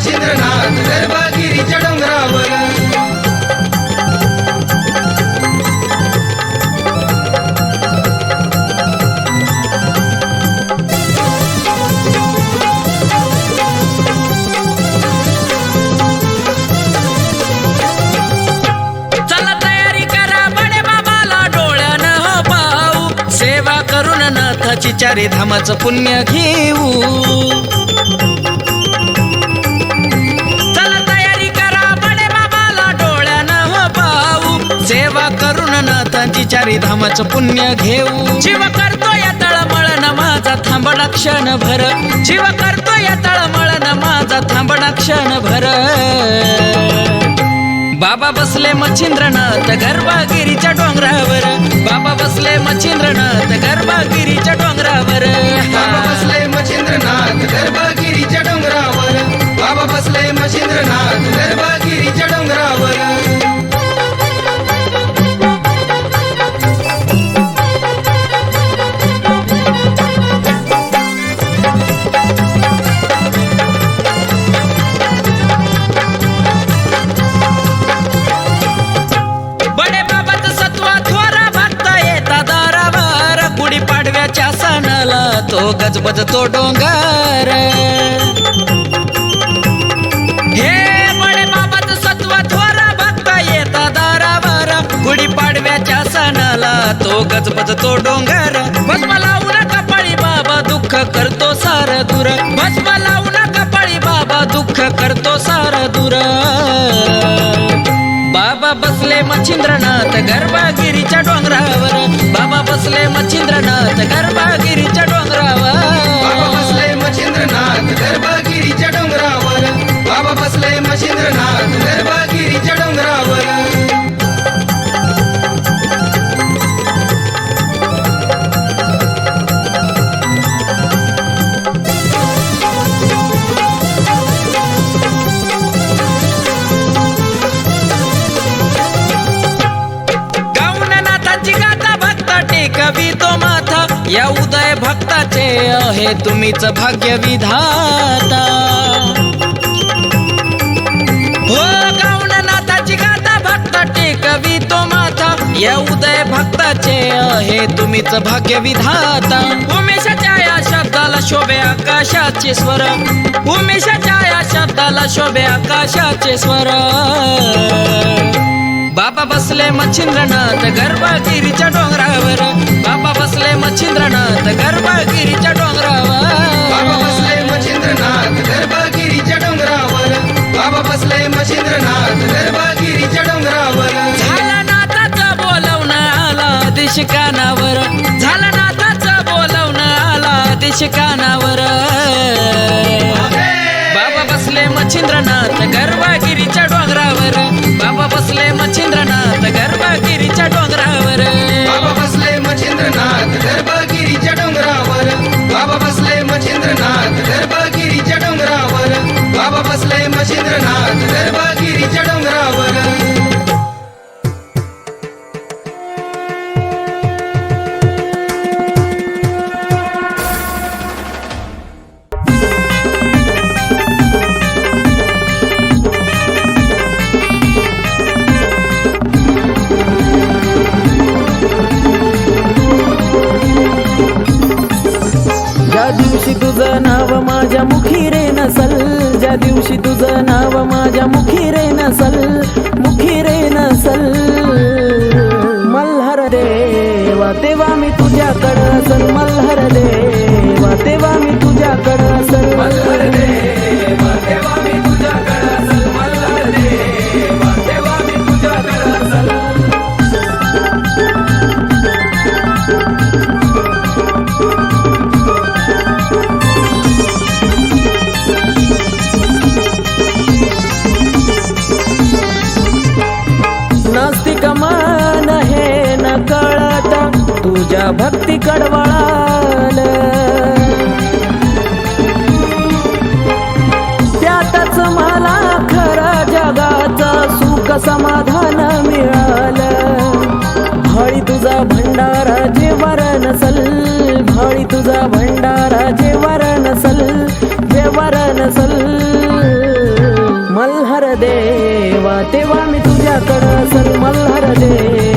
बसले गर्भागिरीच्या डोंगरावर चला तयारी करा बडे बाबाला डोळ्यानं हो पाहू. सेवा करून नाथाची चारी धामाचं पुण्य घेऊ. चारी धामाचं पुण्य घेऊ. जीव करतो या तळमळण माझा थांबणा क्षण भर जीव करतो या तळमळण माझा थांबणा क्षण भर बाबा बसले मच्छिंद्रनाथ गर्भागिरीच्या डोंगरावर. बाबा बसले मच्छिंद्रनाथ गर्भागिरीच्या डोंगरावर. बाबा बसले मच्छिंद्रनाथ गर्भगिरीच्या डोंगरावर. बाबा बसले मच्छिंद्रनाथ गर्भगिरीच्या डोंगरावर. डोंगर. हे बडे बाबाच सत्व थोरा भक्त येत दारावर. गुढी पाडव्याच्या सणाला तो गजबज तो डोंगर. भस्म लावून कपाळी बाबा दुःख करतो सार दूर. भस्म लावून कपाळी बाबा दुःख करतो सार दूर. बाबा बसले मच्छिंद्रनाथ गर्भागिरीच्या डोंगरावर. बाबा बसले मच्छिंद्रनाथ गर्भागिरीच्या डोंगरावर. बसले मच्छिंद्रनाथ डोंगरावर. गाऊन तो माथा. या उदय भक्ताचे आहे तुम्हीच भाग्य विधाता टेकवी तो माथा या उदय भक्ताचे आहे तुम्हीच भाग्य विधाता उमेशाच्या या शब्दाला शोभे आकाशाचे स्वर. उमेशाच्या या शब्दाला शोभे आकाशाचे स्वर. बाबा बसले मच्छिंद्रनाथ गर्भागिरीच्या डोंगरावर. बाबा बसले मच्छिंद्रनाथ गर्भागिरीच्या डोंगरावर. बाबा बसले मच्छिंद्रनाथ गर्भागिरीच्या डोंगरावर. बाबा बसले मच्छिंद्रनाथ गर्भागिरीच्या डोंगरावर. देश कानावर. झालं नाथाचा बोलवणं आला देश कानावर. बाबा बसले मच्छिंद्रनाथ गर्वागिरीच्या डोंगरावर. बाबा बसले मच्छिंद्रनाथ तुझ्या भक्ती कडवळाल. त्यातच मला खरा जगाचं सुख समाधान मिळालं. भाळी तुझा भंडारा जेवर नसल भाळी तुझा भंडारा जेवर नसल जेवर नसल मल्हर देवा तेव्हा मी तुझ्याकडं सल मल्हर देवा.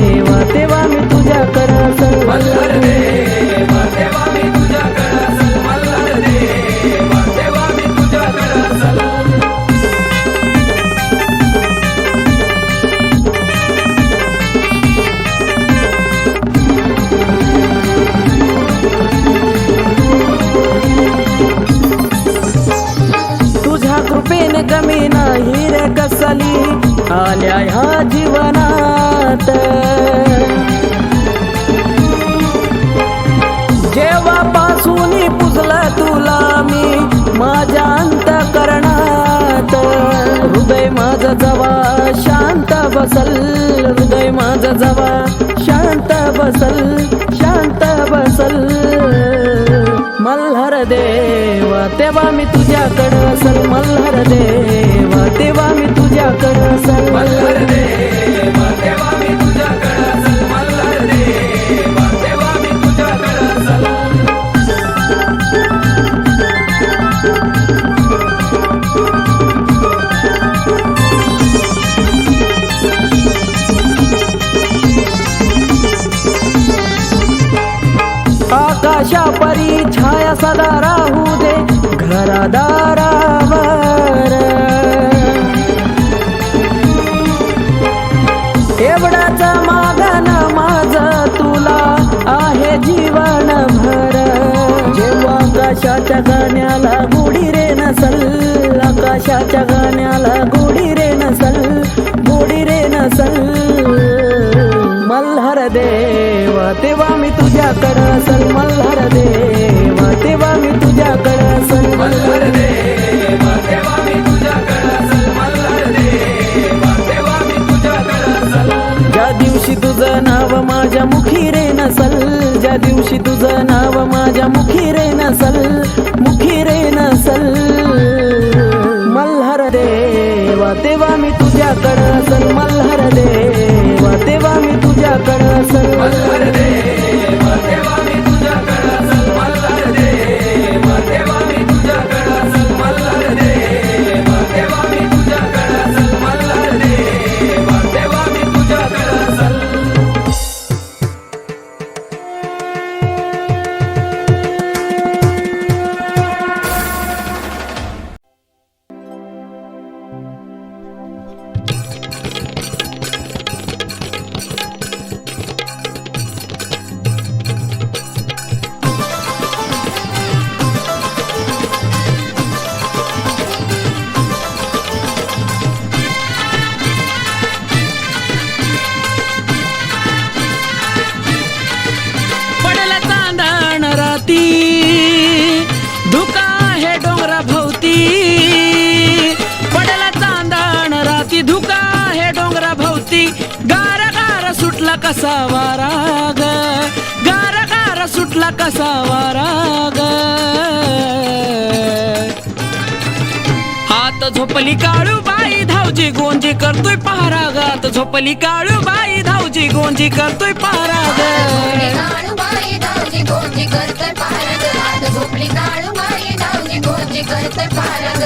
जेव्हापासून पुजला तुला मी माझ्या अंतकरणात. हृदय माझ जवा शांत बसल. हृदय माझ जवा शांत बसल शांत बसल. मल्हार देवा तेव्हा मी तुझ्याकडं असल. मल्हार देवा तेव्हा मी तुझ्याकडं असल. मल्हार देवा. तुझ्याकडं असल मल्हार देवा. तेव्हा मी तुझ्याकडं असल मल्हार देवा. कसा वाराग? गार गार सुटला कसा वाराग? हात झोपली काळू बाई धावजी गोंजी करतोय पहारागात झोपली काळू बाई धावजी गोंजी करतोय पहारा ग झोपली काळू बाई धावजी गोंजी करतोय पारग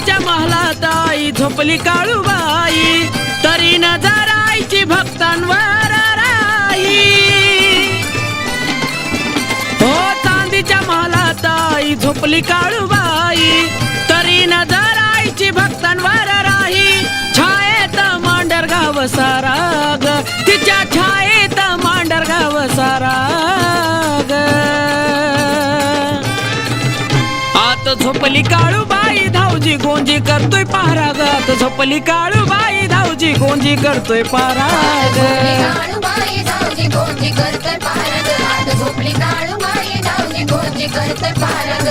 चांदीच्या महालात आई झोपली काळूबाई. तरी नजर आईची भक्तांवर राई. हो चांदीच्या महालात आई झोपली काळूबाई. तरी नजर आईची भक्तांवर राही छायेत मांडर गाव सारा ग तिच्या छायेत मांडर गाव सारा झोपली काळूबाई धावजी गोंजी करतोय पारागत. झोपली काळूबाई धावजी गोंजी करतोय पाराग धावजी गोंजी करतोय पारग हात झोपली काळूबाई धावजी गोंजी करतोय पारग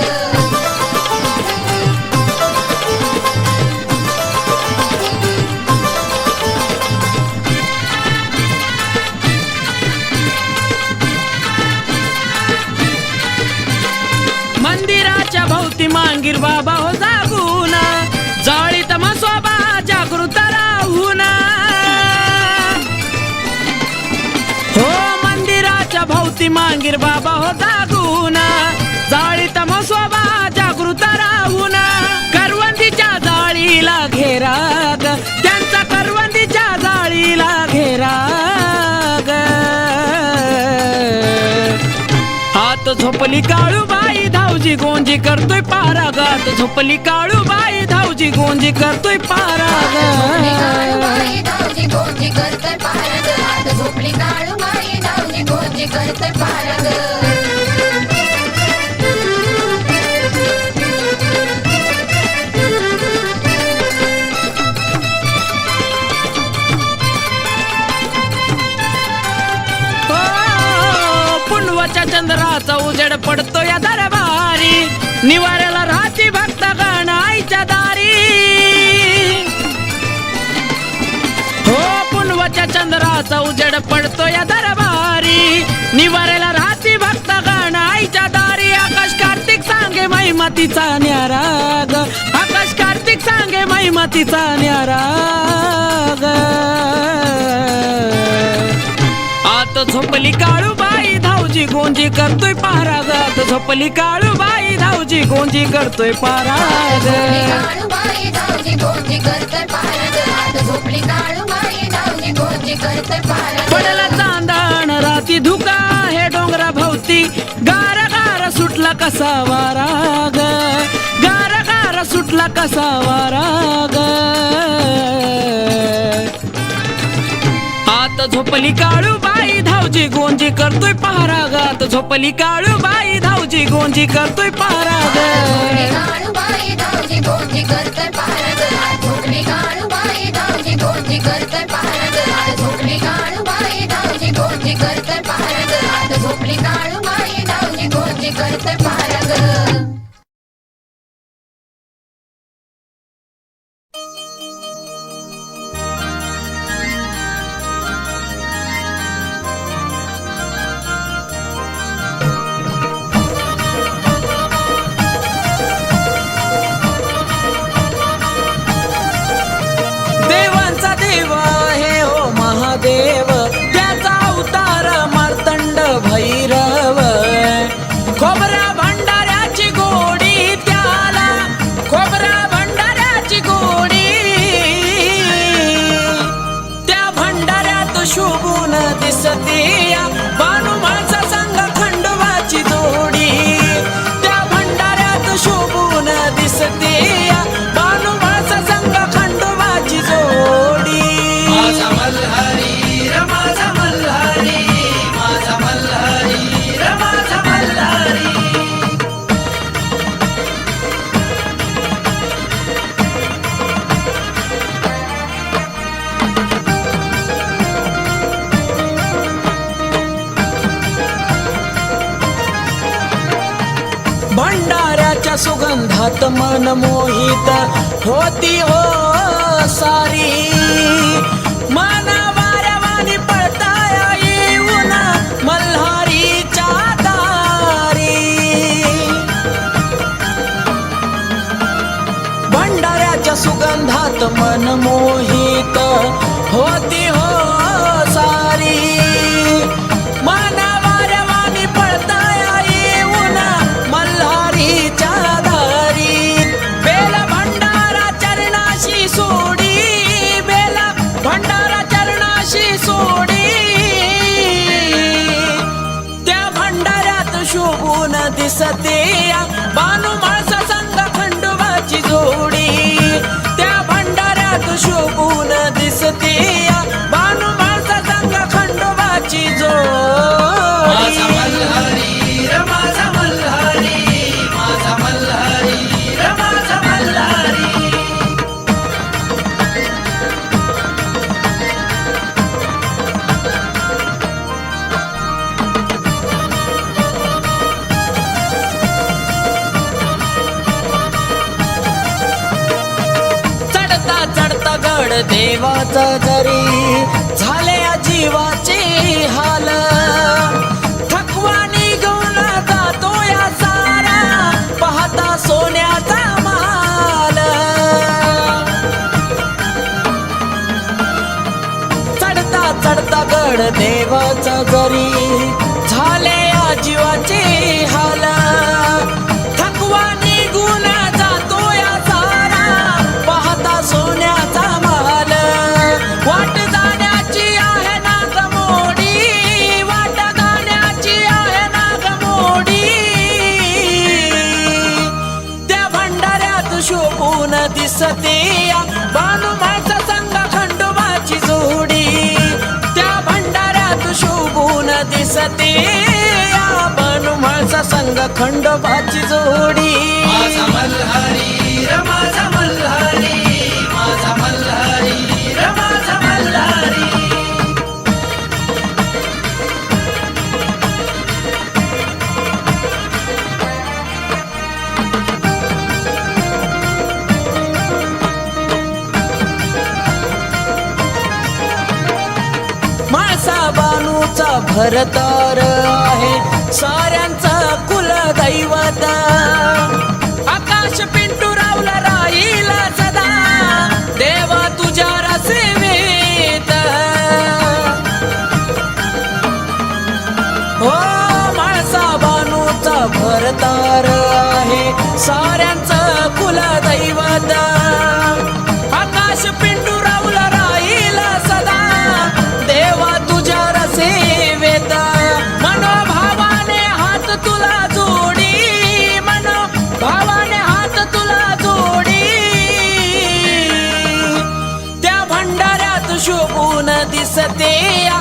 मांगीर बाबा हो जागुना जाळीत तमसोबा जागृत राहून. हो मंदिराच्या भोवती मांगीर बाबा हो जागुना जाळीत तमसोबा जागृत राहून. करवंदीच्या जाळीला घेराग त्यांचा करवंदीच्या जाळीला घेराग. हात झोपली काळूबाई धावजी गोंजी करतोय पारागात. झोपली काळूबाई धावजी गोंजी करतोय पारागात. धावजी गोंजी करतोय पारग झोपली काळू बाई धावजी गोंजी करतोय पारग निवाऱ्याला राहती भक्त गण आईच्या दारी. हो पुनवच्या चंद्राचा उजेड पडतो या दरबारी. निवाऱ्याला राहती भक्त गण आईच्या दारी. आकाश कार्तिक सांगे महिमतीचा न्याराग. आकाश कार्तिक सांगे महिमतीचा न्याराग. आत झोपली काळूबाई धावजी गोंजी करतोय पारागात झोपली काळूबाई धावजी गोंजी करतोय झोपली पाराग काळूबाई धावजी गोंजी करतोय पारग. पडला चांदण राती धुका हे डोंगरा भोवती. गार गार सुटला कसा वाराग. गार गार सुटला कसा वाराग. आत झोपली काळूबाई धावजी गोंजी करतोय पहारागात. झोपली काळूबाई धावजी गोंजी करतोय झोपली काळू बाई धावजी गोंजी करतोय पहारा हात झोपली काळूबाई धावजी गोंजी करतोय पारग हात झोपली काळूबाई धावजी गोंजी करतोय पहारा हात होती हो चरणाशी त्या भंडाऱ्यात शोभून दिसते या देवाचा जरी जोडी. माझा मल्हारी र माझा मल्हारी माझा मल्हारी र माझा मल्हारी. माळसा बानूचा भरतार आहे. साऱ्यांचा साऱ्यांचं कुलदैवत. आकाश पिंडू राहिला सदा. देवा तुझ्या रसे हात तुला हात तुला त्या भंडाऱ्यात शोभून दिसते या